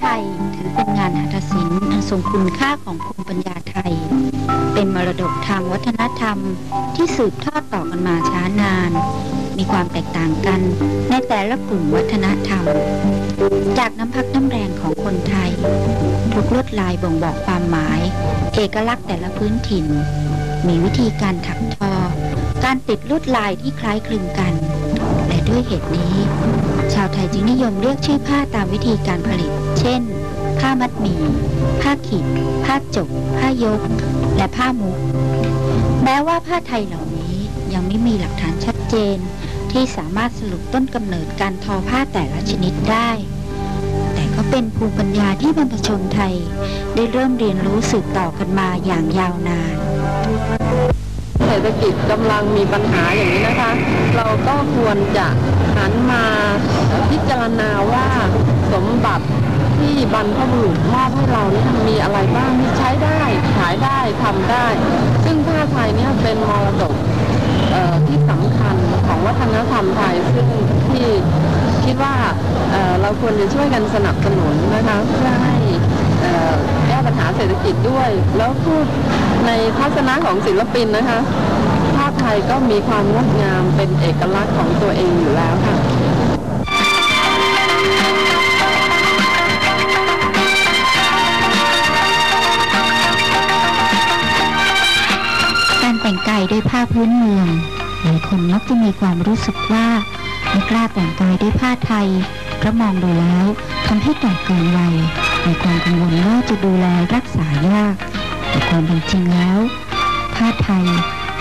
ไทยถือเป็นงานหัตถศิลป์อันทรงคุณค่าของภูมิปัญญาไทย เป็นมรดกทางวัฒนธรรมที่สืบทอดต่อกันมาช้านาน มีความแตกต่างกันในแต่ละกลุ่มวัฒนธรรม จากน้ำพักน้ำแรงของคนไทย ทุกลวดลายบ่งบอกความหมาย เอกลักษณ์แต่ละพื้นถิ่น มีวิธีการถักทอ การติดลวดลายที่คล้ายคลึงกัน ด้วยเหตุนี้ ชาวไทยจึงนิยมเรียกชื่อผ้าตามวิธีการผลิต เช่น ผ้ามัดหมี่ ผ้าขีด ผ้าจก ผ้ายก และผ้ามุก แม้ว่าผ้าไทยเหล่านี้ยังไม่มีหลักฐานชัดเจน ที่สามารถสรุปต้นกำเนิดการทอผ้าแต่ละชนิดได้ แต่ก็เป็นภูมิปัญญาที่บรรพชนไทย ได้เริ่มเรียนรู้สืบต่อกันมาอย่างยาวนาน เศรษฐกิจกำลังมีปัญหาอย่างนี้นะคะ เราก็ควรจะหันมาพิจารณาว่าสมบัติที่บรรพบุรุษมอบให้เรานี่มีอะไรบ้างที่ใช้ได้ ขายได้ทำได้ ซึ่งผ้าไทยเนี่ยเป็นมรดกที่สำคัญของวัฒนธรรมไทยซึ่งที่คิดว่าเเราควรจะช่วยกันสนับสนุนนะคะเพื่อให้แก้ปัญหาเศรษฐกิจด้วย แล้วพูด ในทัศนะของศิลปินนะคะผ้าไทยก็มีความงดงามเป็นเอกลักษณ์ของตัวเองอยู่แล้วค่ะการแต่งกายด้วยผ้าพื้นเมืองหลายคนมักจะมีความรู้สึกว่าไม่กล้าแต่งกายด้วยผ้าไทยเพราะมองดูแล้วทำให้แต่เกินวัยมีความกังวลว่าจะดูแลรักษายาก แต่ความเป็นจริงแล้ว ผ้าไทย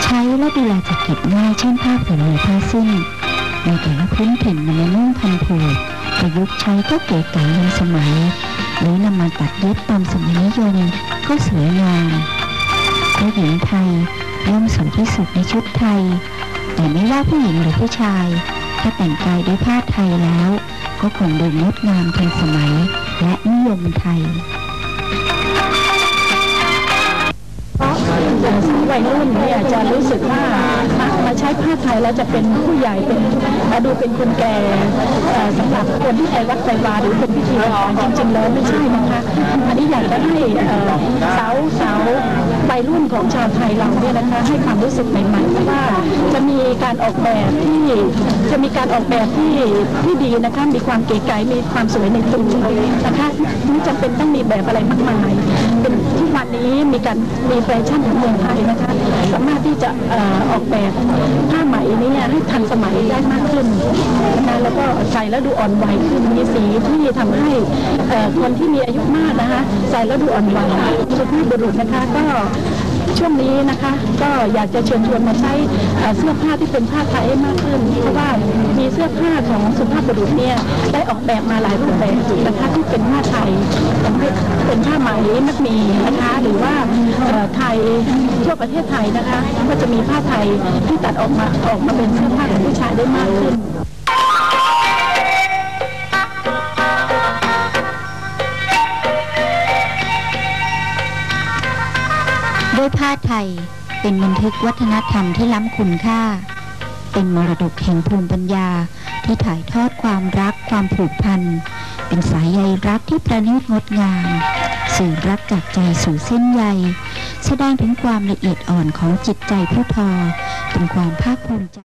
ใช้และดูแลจัดเก็บง่ายเช่นผ้าผืนหรือผ้าสิ้นในแต่ละพื้นถิ่นนำมานุ่งพันผูกประยุกต์ใช้ก็เก๋ไก๋ในสมัย หรือนำมาตัดเย็บตามสมัยนิยมก็สวยงามผู้หญิงไทยย่อมสวยที่สุดในชุดไทย แต่ไม่ว่าผู้หญิงหรือผู้ชาย ถ้าแต่งกายด้วยผ้าไทยแล้ว ก็คงดูงดงามทันสมัยและนิยมไทย วัยรุ่นเนี่ยจะรู้สึกว่ามามาใช้ผ้าไทยแล้วจะเป็นผู้ใหญ่เป็นมาดูเป็นคนแก่เอ่อสำหรับคนที่ไปวัดไปวาหรือเป็นพิธีการจริงๆแล้วไม่ใช่นะคะอันนี้อยากจะให้เสาว วัยรุ่นของชาวไทยเราเนี่ยนะคะให้ความรู้สึกใหม่ๆเพราะว่าจะมีการออกแบบที่จะมีการออกแบบที่ที่ดีนะคะมีความเก๋ไก๋มีความสวยในตัวนะคะไม่จำเป็นต้องมีแบบอะไรมากมายเป็นทุกวันนี้มีการมีแฟชั่นของเมืองไทยนะคะสามารถที่จะอออกแบบผ้าไหมนี้ให้ทันสมัยได้มากขึ้นนะคะแล้วก็ใส่แล้วดูอ่อนวัยขึ้นมีสีที่ทำให้คนที่มีอายุมากนะคะใส่แล้วดูอ่อนวัยสุภาพบุรุษนะคะก็ ช่วงนี้นะคะ ก็อยากจะเชิญชวนมาใช้เสื้อผ้าที่เป็นผ้าไทยมากขึ้น เพราะว่ามีเสื้อผ้าของสุภาพบุรุษเนี่ยได้ออกแบบมาหลายรูปแบบนะคะที่เป็นผ้าไทยเป็นผ้าไหมมัดมีนะคะหรือว่าไทยทั่วประเทศไทยนะคะ ก็จะมีผ้าไทยที่ตัดออกมาออกมาเป็นเสื้อผ้าของผู้ชายได้มากขึ้น ด้วยผ้าไทย เป็นบันทึกวัฒนธรรมที่ล้ำคุณค่า เป็นมรดกแห่งภูมิปัญญาที่ถ่ายทอดความรักความผูกพัน เป็นสายใยรักที่ประณีตงดงาม สื่อรักจากใจสู่เส้นใย แสดงถึงความละเอียดอ่อนของจิตใจผู้ทอเป็นความภาคภูมิใจ